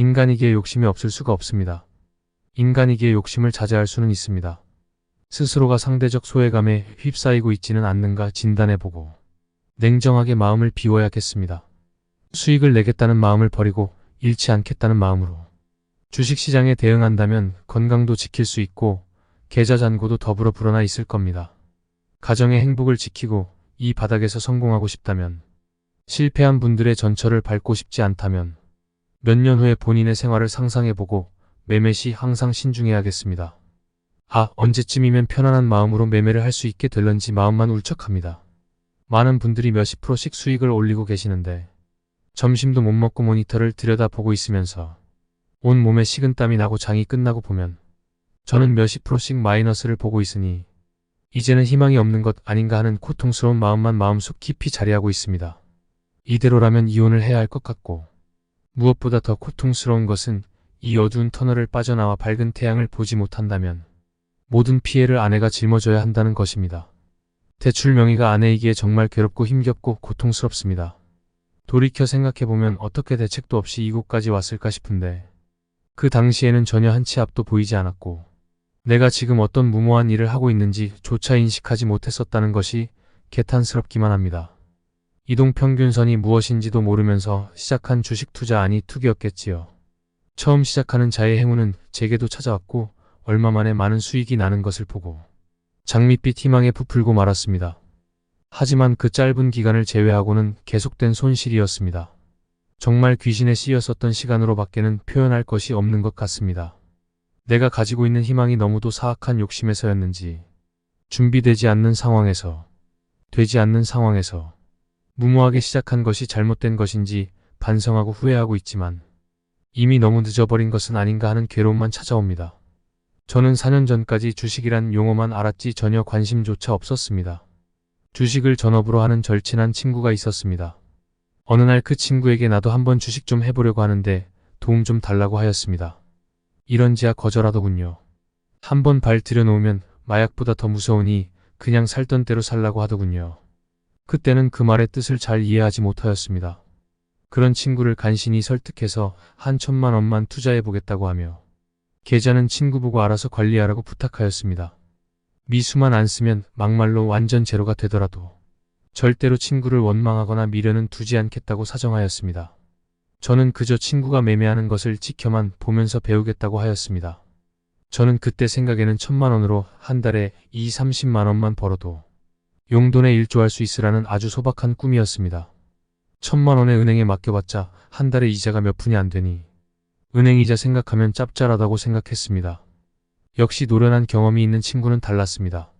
인간이기에 욕심이 없을 수가 없습니다. 인간이기에 욕심을 자제할 수는 있습니다. 스스로가 상대적 소외감에 휩싸이고 있지는 않는가 진단해보고 냉정하게 마음을 비워야겠습니다. 수익을 내겠다는 마음을 버리고 잃지 않겠다는 마음으로 주식시장에 대응한다면 건강도 지킬 수 있고 계좌 잔고도 더불어 불어나 있을 겁니다. 가정의 행복을 지키고 이 바닥에서 성공하고 싶다면 실패한 분들의 전철을 밟고 싶지 않다면 몇 년 후에 본인의 생활을 상상해보고 매매 시 항상 신중해야겠습니다. 아, 언제쯤이면 편안한 마음으로 매매를 할 수 있게 될런지 마음만 울적합니다. 많은 분들이 몇십 프로씩 수익을 올리고 계시는데 점심도 못 먹고 모니터를 들여다보고 있으면서 온 몸에 식은땀이 나고 장이 끝나고 보면 저는 몇십 프로씩 마이너스를 보고 있으니 이제는 희망이 없는 것 아닌가 하는 고통스러운 마음만 마음속 깊이 자리하고 있습니다. 이대로라면 이혼을 해야 할 것 같고 무엇보다 더 고통스러운 것은 이 어두운 터널을 빠져나와 밝은 태양을 보지 못한다면 모든 피해를 아내가 짊어져야 한다는 것입니다. 대출 명의가 아내이기에 정말 괴롭고 힘겹고 고통스럽습니다. 돌이켜 생각해보면 어떻게 대책도 없이 이곳까지 왔을까 싶은데 그 당시에는 전혀 한 치 앞도 보이지 않았고 내가 지금 어떤 무모한 일을 하고 있는지 조차 인식하지 못했었다는 것이 개탄스럽기만 합니다. 이동평균선이 무엇인지도 모르면서 시작한 주식 투자 아니 투기였겠지요. 처음 시작하는 자의 행운은 제게도 찾아왔고 얼마 만에 많은 수익이 나는 것을 보고 장밋빛 희망에 부풀고 말았습니다. 하지만 그 짧은 기간을 제외하고는 계속된 손실이었습니다. 정말 귀신에 씌였었던 시간으로 밖에는 표현할 것이 없는 것 같습니다. 내가 가지고 있는 희망이 너무도 사악한 욕심에서였는지 준비되지 않는 상황에서 되지 않는 상황에서 무모하게 시작한 것이 잘못된 것인지 반성하고 후회하고 있지만 이미 너무 늦어버린 것은 아닌가 하는 괴로움만 찾아옵니다. 저는 4년 전까지 주식이란 용어만 알았지 전혀 관심조차 없었습니다. 주식을 전업으로 하는 절친한 친구가 있었습니다. 어느 날 그 친구에게 나도 한번 주식 좀 해보려고 하는데 도움 좀 달라고 하였습니다. 이런지야 거절하더군요. 한번 발 들여놓으면 마약보다 더 무서우니 그냥 살던 대로 살라고 하더군요. 그때는 그 말의 뜻을 잘 이해하지 못하였습니다. 그런 친구를 간신히 설득해서 한 천만 원만 투자해 보겠다고 하며 계좌는 친구 보고 알아서 관리하라고 부탁하였습니다. 미수만 안 쓰면 막말로 완전 제로가 되더라도 절대로 친구를 원망하거나 미련은 두지 않겠다고 사정하였습니다. 저는 그저 친구가 매매하는 것을 지켜만 보면서 배우겠다고 하였습니다. 저는 그때 생각에는 천만 원으로 한 달에 2, 30만 원만 벌어도 용돈에 일조할 수 있으라는 아주 소박한 꿈이었습니다. 천만 원에 은행에 맡겨봤자 한 달에 이자가 몇 푼이 안 되니 은행 이자 생각하면 짭짤하다고 생각했습니다. 역시 노련한 경험이 있는 친구는 달랐습니다.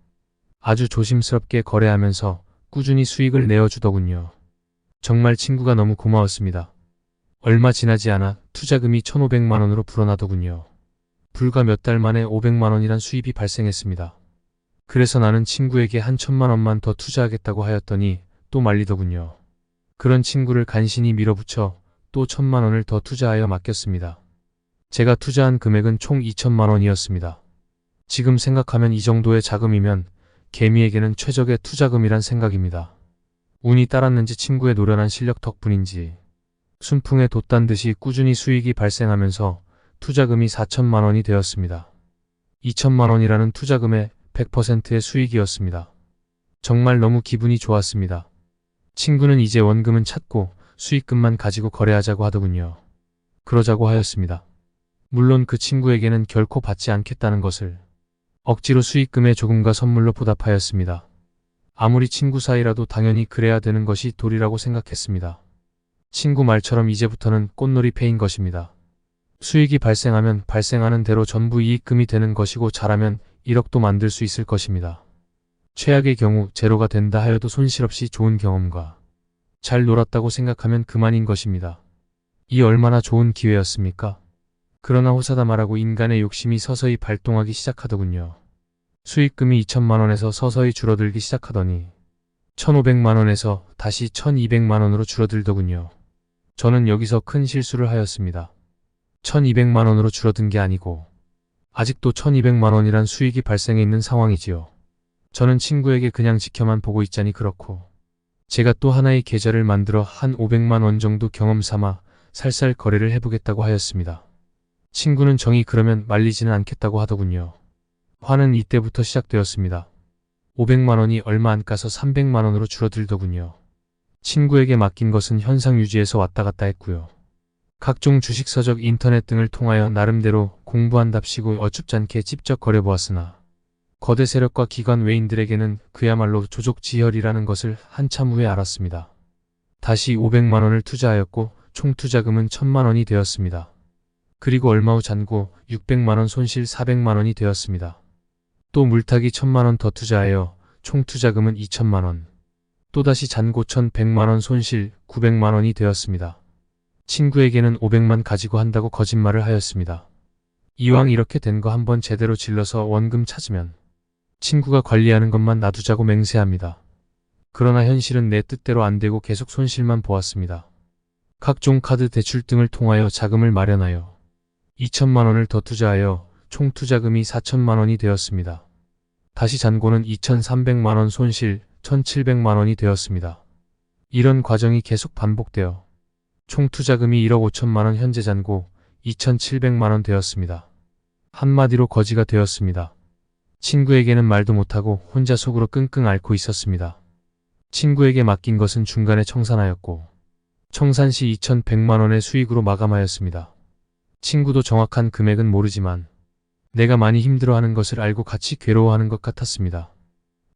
아주 조심스럽게 거래하면서 꾸준히 수익을 내어주더군요. 정말 친구가 너무 고마웠습니다. 얼마 지나지 않아 투자금이 1,500만 원으로 불어나더군요. 불과 몇 달 만에 500만 원이란 수입이 발생했습니다. 그래서 나는 친구에게 한 천만 원만 더 투자하겠다고 하였더니 또 말리더군요. 그런 친구를 간신히 밀어붙여 또 천만 원을 더 투자하여 맡겼습니다. 제가 투자한 금액은 총 2천만 원이었습니다. 지금 생각하면 이 정도의 자금이면 개미에게는 최적의 투자금이란 생각입니다. 운이 따랐는지 친구의 노련한 실력 덕분인지 순풍에 돛단 듯이 꾸준히 수익이 발생하면서 투자금이 4천만 원이 되었습니다. 2천만 원이라는 투자금의 100%의 수익이었습니다. 정말 너무 기분이 좋았습니다. 친구는 이제 원금은 찾고 수익금만 가지고 거래하자고 하더군요. 그러자고 하였습니다. 물론 그 친구에게는 결코 받지 않겠다는 것을 억지로 수익금의 조금과 선물로 보답하였습니다. 아무리 친구 사이라도 당연히 그래야 되는 것이 도리라고 생각했습니다. 친구 말처럼 이제부터는 꽃놀이 패인 것입니다. 수익이 발생하면 발생하는 대로 전부 이익금이 되는 것이고 잘하면 1억도 만들 수 있을 것입니다. 최악의 경우 제로가 된다 하여도 손실 없이 좋은 경험과 잘 놀았다고 생각하면 그만인 것입니다. 이 얼마나 좋은 기회였습니까? 그러나 호사다 말하고 인간의 욕심이 서서히 발동하기 시작하더군요. 수익금이 2천만 원에서 서서히 줄어들기 시작하더니 1,500만 원에서 다시 1,200만 원으로 줄어들더군요. 저는 여기서 큰 실수를 하였습니다. 1,200만 원으로 줄어든 게 아니고 아직도 1,200만 원이란 수익이 발생해 있는 상황이지요. 저는 친구에게 그냥 지켜만 보고 있자니 그렇고 제가 또 하나의 계좌를 만들어 한 500만 원 정도 경험 삼아 살살 거래를 해보겠다고 하였습니다. 친구는 정이 그러면 말리지는 않겠다고 하더군요. 화는 이때부터 시작되었습니다. 500만 원이 얼마 안 가서 300만 원으로 줄어들더군요. 친구에게 맡긴 것은 현상 유지에서 왔다 갔다 했고요. 각종 주식 서적 인터넷 등을 통하여 나름대로 공부한답시고 어줍잖게 찝쩍 거려 보았으나 거대 세력과 기관 외인들에게는 그야말로 조족지혈이라는 것을 한참 후에 알았습니다. 다시 500만 원을 투자하였고 총 투자금은 1000만 원이 되었습니다. 그리고 얼마 후 잔고 600만 원 손실 400만 원이 되었습니다. 또 물타기 1000만 원 더 투자하여 총 투자금은 2천만 원. 또다시 잔고 1100만 원 손실 900만 원이 되었습니다. 친구에게는 500만 가지고 한다고 거짓말을 하였습니다. 이왕 이렇게 된 거 한번 제대로 질러서 원금 찾으면 친구가 관리하는 것만 놔두자고 맹세합니다. 그러나 현실은 내 뜻대로 안 되고 계속 손실만 보았습니다. 각종 카드 대출 등을 통하여 자금을 마련하여 2천만 원을 더 투자하여 총 투자금이 4천만 원이 되었습니다. 다시 잔고는 2,300만 원 손실 1,700만 원이 되었습니다. 이런 과정이 계속 반복되어 총 투자금이 1억 5천만 원 현재 잔고 2,700만 원 되었습니다. 한마디로 거지가 되었습니다. 친구에게는 말도 못하고 혼자 속으로 끙끙 앓고 있었습니다. 친구에게 맡긴 것은 중간에 청산하였고 청산 시 2,100만 원의 수익으로 마감하였습니다. 친구도 정확한 금액은 모르지만 내가 많이 힘들어하는 것을 알고 같이 괴로워하는 것 같았습니다.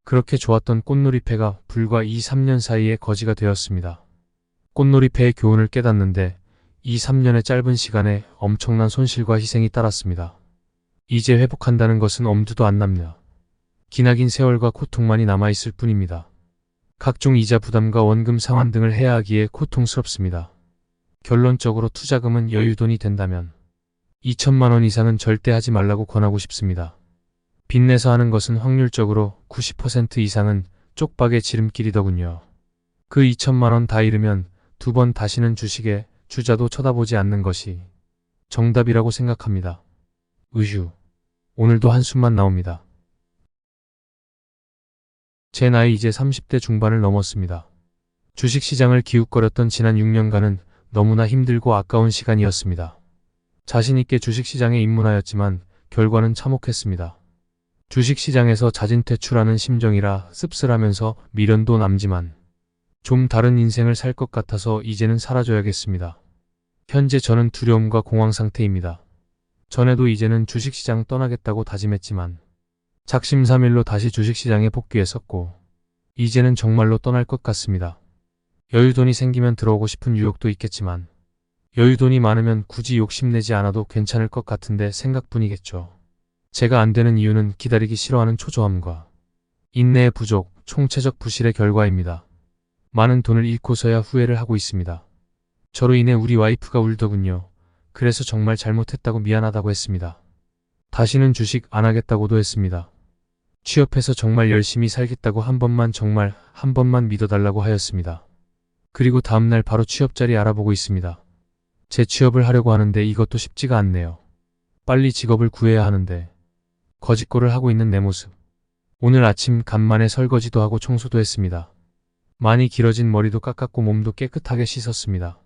그렇게 좋았던 꽃놀이패가 불과 2, 3년 사이에 거지가 되었습니다. 꽃놀이패의 교훈을 깨닫는데 2, 3년의 짧은 시간에 엄청난 손실과 희생이 따랐습니다. 이제 회복한다는 것은 엄두도 안 납니다. 기나긴 세월과 고통만이 남아있을 뿐입니다. 각종 이자 부담과 원금 상환 등을 해야 하기에 고통스럽습니다. 결론적으로 투자금은 여유돈이 된다면 2천만 원 이상은 절대 하지 말라고 권하고 싶습니다. 빚내서 하는 것은 확률적으로 90% 이상은 쪽박의 지름길이더군요. 그 2천만 원 다 잃으면 두 번 다시는 주식에 주자도 쳐다보지 않는 것이 정답이라고 생각합니다. 의휴. 오늘도 한숨만 나옵니다. 제 나이 이제 30대 중반을 넘었습니다. 주식시장을 기웃거렸던 지난 6년간은 너무나 힘들고 아까운 시간이었습니다. 자신있게 주식시장에 입문하였지만 결과는 참혹했습니다. 주식시장에서 자진 퇴출하는 심정이라 씁쓸하면서 미련도 남지만 좀 다른 인생을 살 것 같아서 이제는 사라져야겠습니다. 현재 저는 두려움과 공황 상태입니다. 전에도 이제는 주식시장 떠나겠다고 다짐했지만 작심삼일로 다시 주식시장에 복귀했었고 이제는 정말로 떠날 것 같습니다. 여유돈이 생기면 들어오고 싶은 유혹도 있겠지만 여유돈이 많으면 굳이 욕심내지 않아도 괜찮을 것 같은데 생각뿐이겠죠. 제가 안 되는 이유는 기다리기 싫어하는 초조함과 인내의 부족, 총체적 부실의 결과입니다. 많은 돈을 잃고서야 후회를 하고 있습니다. 저로 인해 우리 와이프가 울더군요. 그래서 정말 잘못했다고 미안하다고 했습니다. 다시는 주식 안 하겠다고도 했습니다. 취업해서 정말 열심히 살겠다고 한 번만 정말 한 번만 믿어달라고 하였습니다. 그리고 다음날 바로 취업 자리 알아보고 있습니다. 재취업을 하려고 하는데 이것도 쉽지가 않네요. 빨리 직업을 구해야 하는데 거짓골을 하고 있는 내 모습. 오늘 아침 간만에 설거지도 하고 청소도 했습니다. 많이 길어진 머리도 깎았고 몸도 깨끗하게 씻었습니다.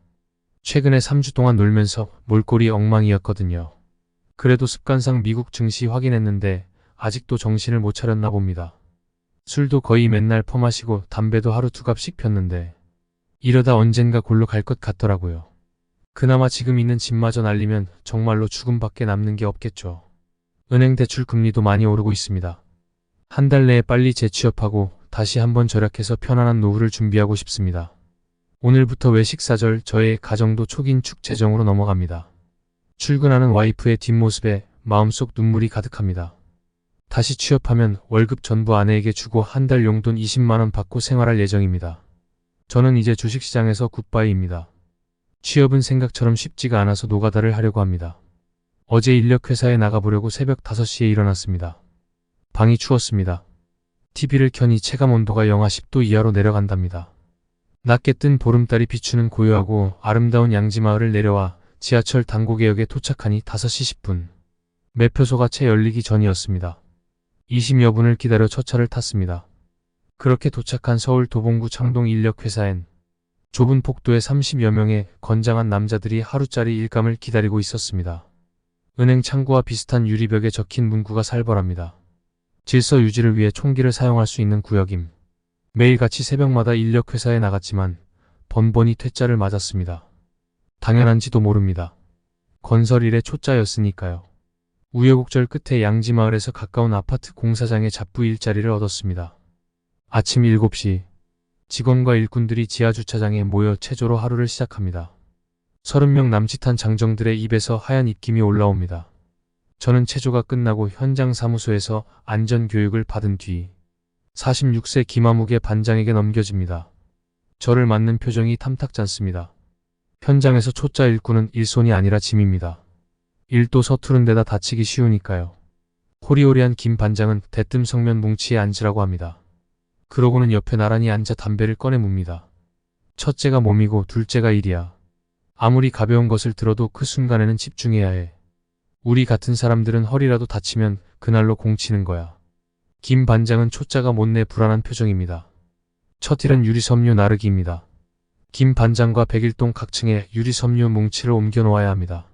최근에 3주 동안 놀면서 몰골이 엉망이었거든요. 그래도 습관상 미국 증시 확인했는데 아직도 정신을 못 차렸나 봅니다. 술도 거의 맨날 퍼마시고 담배도 하루 두 갑씩 폈는데 이러다 언젠가 골로 갈 것 같더라고요. 그나마 지금 있는 집마저 날리면 정말로 죽음밖에 남는 게 없겠죠. 은행 대출 금리도 많이 오르고 있습니다. 한 달 내에 빨리 재취업하고 다시 한번 절약해서 편안한 노후를 준비하고 싶습니다. 오늘부터 외식 사절 저의 가정도 초긴축 재정으로 넘어갑니다. 출근하는 와이프의 뒷모습에 마음속 눈물이 가득합니다. 다시 취업하면 월급 전부 아내에게 주고 한 달 용돈 20만원 받고 생활할 예정입니다. 저는 이제 주식시장에서 굿바이입니다. 취업은 생각처럼 쉽지가 않아서 노가다를 하려고 합니다. 어제 인력회사에 나가보려고 새벽 5시에 일어났습니다. 방이 추웠습니다. TV를 켜니 체감 온도가 영하 10도 이하로 내려간답니다. 낮게 뜬 보름달이 비추는 고요하고 아름다운 양지마을을 내려와 지하철 당고개역에 도착하니 5시 10분. 매표소가 채 열리기 전이었습니다. 20여 분을 기다려 첫 차를 탔습니다. 그렇게 도착한 서울 도봉구 창동 인력 회사엔 좁은 폭도에 30여 명의 건장한 남자들이 하루짜리 일감을 기다리고 있었습니다. 은행 창구와 비슷한 유리벽에 적힌 문구가 살벌합니다. 질서 유지를 위해 총기를 사용할 수 있는 구역임. 매일같이 새벽마다 인력회사에 나갔지만 번번이 퇴짜를 맞았습니다. 당연한지도 모릅니다. 건설 일의 초짜였으니까요. 우여곡절 끝에 양지마을에서 가까운 아파트 공사장에 잡부 일자리를 얻었습니다. 아침 7시 직원과 일꾼들이 지하주차장에 모여 체조로 하루를 시작합니다. 30명 남짓한 장정들의 입에서 하얀 입김이 올라옵니다. 저는 체조가 끝나고 현장 사무소에서 안전교육을 받은 뒤 46세 김아묵의 반장에게 넘겨집니다. 저를 맞는 표정이 탐탁잖습니다. 현장에서 초짜 일꾼은 일손이 아니라 짐입니다. 일도 서투른 데다 다치기 쉬우니까요. 호리호리한 김 반장은 대뜸 성면 뭉치에 앉으라고 합니다. 그러고는 옆에 나란히 앉아 담배를 꺼내 뭅니다. 첫째가 몸이고 둘째가 일이야. 아무리 가벼운 것을 들어도 그 순간에는 집중해야 해. 우리 같은 사람들은 허리라도 다치면 그날로 공치는 거야. 김 반장은 초짜가 못내 불안한 표정입니다. 첫 일은 유리섬유 나르기입니다. 김 반장과 백일동 각층에 유리섬유 뭉치를 옮겨 놓아야 합니다.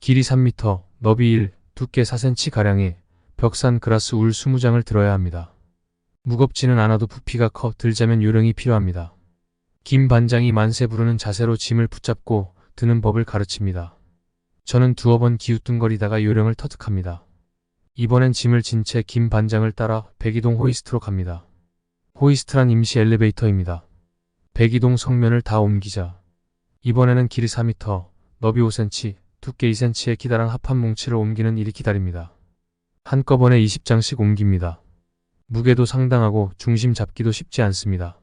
길이 3m, 너비 1, 두께 4cm 가량의 벽산 그라스 울 20장을 들어야 합니다. 무겁지는 않아도 부피가 커 들자면 요령이 필요합니다. 김 반장이 만세 부르는 자세로 짐을 붙잡고 드는 법을 가르칩니다. 저는 두어 번 기우뚱거리다가 요령을 터득합니다. 이번엔 짐을 진 채 김 반장을 따라 백이동 호이스트로 갑니다. 호이스트란 임시 엘리베이터입니다. 백이동 성면을 다 옮기자. 이번에는 길이 4m, 너비 5cm, 두께 2cm의 기다란 합판 뭉치를 옮기는 일이 기다립니다. 한꺼번에 20장씩 옮깁니다. 무게도 상당하고 중심 잡기도 쉽지 않습니다.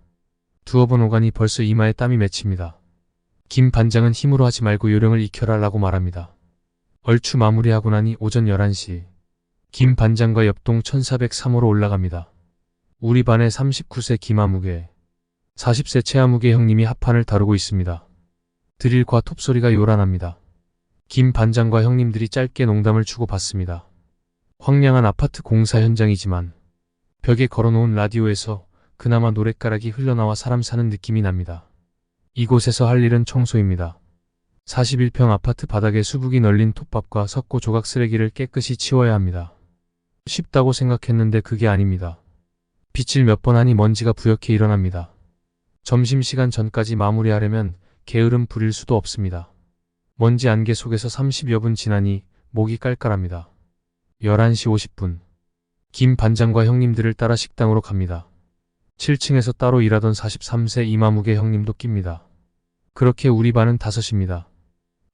두어 번 오가니 벌써 이마에 땀이 맺힙니다. 김 반장은 힘으로 하지 말고 요령을 익혀라 라고 말합니다. 얼추 마무리하고 나니 오전 11시. 김 반장과 옆동 1403호로 올라갑니다. 우리 반의 39세 김아무개, 40세 최아무개 형님이 합판을 다루고 있습니다. 드릴과 톱소리가 요란합니다. 김 반장과 형님들이 짧게 농담을 주고받습니다. 황량한 아파트 공사 현장이지만 벽에 걸어놓은 라디오에서 그나마 노랫가락이 흘러나와 사람 사는 느낌이 납니다. 이곳에서 할 일은 청소입니다. 41평 아파트 바닥에 수북이 널린 톱밥과 석고 조각 쓰레기를 깨끗이 치워야 합니다. 쉽다고 생각했는데 그게 아닙니다. 빗질 몇 번 하니 먼지가 부옇게 일어납니다. 점심시간 전까지 마무리하려면 게으름 부릴 수도 없습니다. 먼지 안개 속에서 30여 분 지나니 목이 깔깔합니다. 11시 50분. 김 반장과 형님들을 따라 식당으로 갑니다. 7층에서 따로 일하던 43세 이마무개 형님도 낍니다. 그렇게 우리 반은 다섯입니다.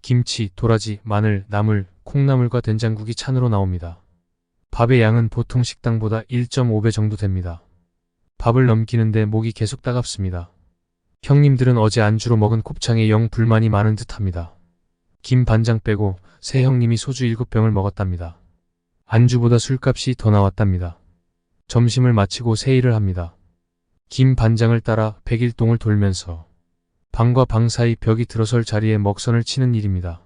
김치, 도라지, 마늘, 나물, 콩나물과 된장국이 찬으로 나옵니다. 밥의 양은 보통 식당보다 1.5배 정도 됩니다. 밥을 넘기는데 목이 계속 따갑습니다. 형님들은 어제 안주로 먹은 곱창에 영 불만이 많은 듯합니다. 김 반장 빼고 새 형님이 소주 7병을 먹었답니다. 안주보다 술값이 더 나왔답니다. 점심을 마치고 세일을 합니다. 김 반장을 따라 백일동을 돌면서 방과 방 사이 벽이 들어설 자리에 먹선을 치는 일입니다.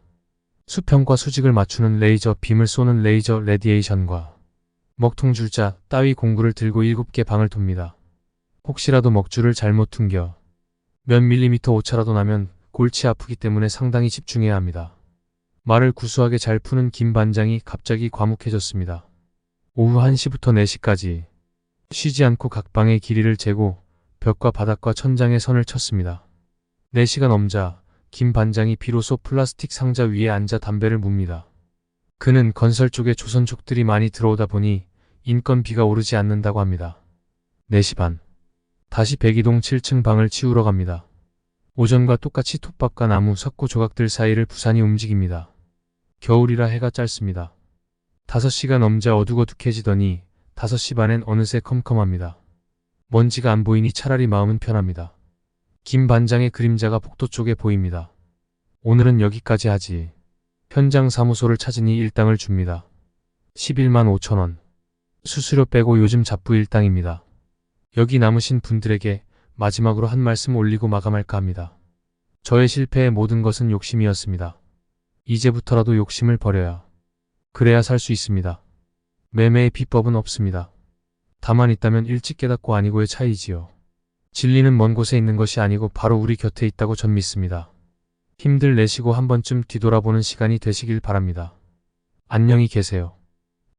수평과 수직을 맞추는 레이저 빔을 쏘는 레이저 레디에이션과 먹통 줄자 따위 공구를 들고 7개 방을 돕니다. 혹시라도 먹줄을 잘못 퉁겨 몇 밀리미터 오차라도 나면 골치 아프기 때문에 상당히 집중해야 합니다. 말을 구수하게 잘 푸는 김 반장이 갑자기 과묵해졌습니다. 오후 1시부터 4시까지 쉬지 않고 각 방의 길이를 재고 벽과 바닥과 천장에 선을 쳤습니다. 4시가 넘자 김 반장이 비로소 플라스틱 상자 위에 앉아 담배를 뭅니다. 그는 건설 쪽에 조선족들이 많이 들어오다 보니 인건비가 오르지 않는다고 합니다. 4시 반. 다시 백이동 7층 방을 치우러 갑니다. 오전과 똑같이 톱밥과 나무, 석고 조각들 사이를 부산이 움직입니다. 겨울이라 해가 짧습니다. 5시가 넘자 어둑어둑해지더니 5시 반엔 어느새 컴컴합니다. 먼지가 안 보이니 차라리 마음은 편합니다. 김 반장의 그림자가 복도 쪽에 보입니다. 오늘은 여기까지 하지. 현장 사무소를 찾으니 일당을 줍니다. 11만 5천 원. 수수료 빼고 요즘 잡부 일당입니다. 여기 남으신 분들에게 마지막으로 한 말씀 올리고 마감할까 합니다. 저의 실패의 모든 것은 욕심이었습니다. 이제부터라도 욕심을 버려야. 그래야 살 수 있습니다. 매매의 비법은 없습니다. 다만 있다면 일찍 깨닫고 아니고의 차이지요. 진리는 먼 곳에 있는 것이 아니고 바로 우리 곁에 있다고 전 믿습니다. 힘들 내시고 한 번쯤 뒤돌아보는 시간이 되시길 바랍니다. 안녕히 계세요.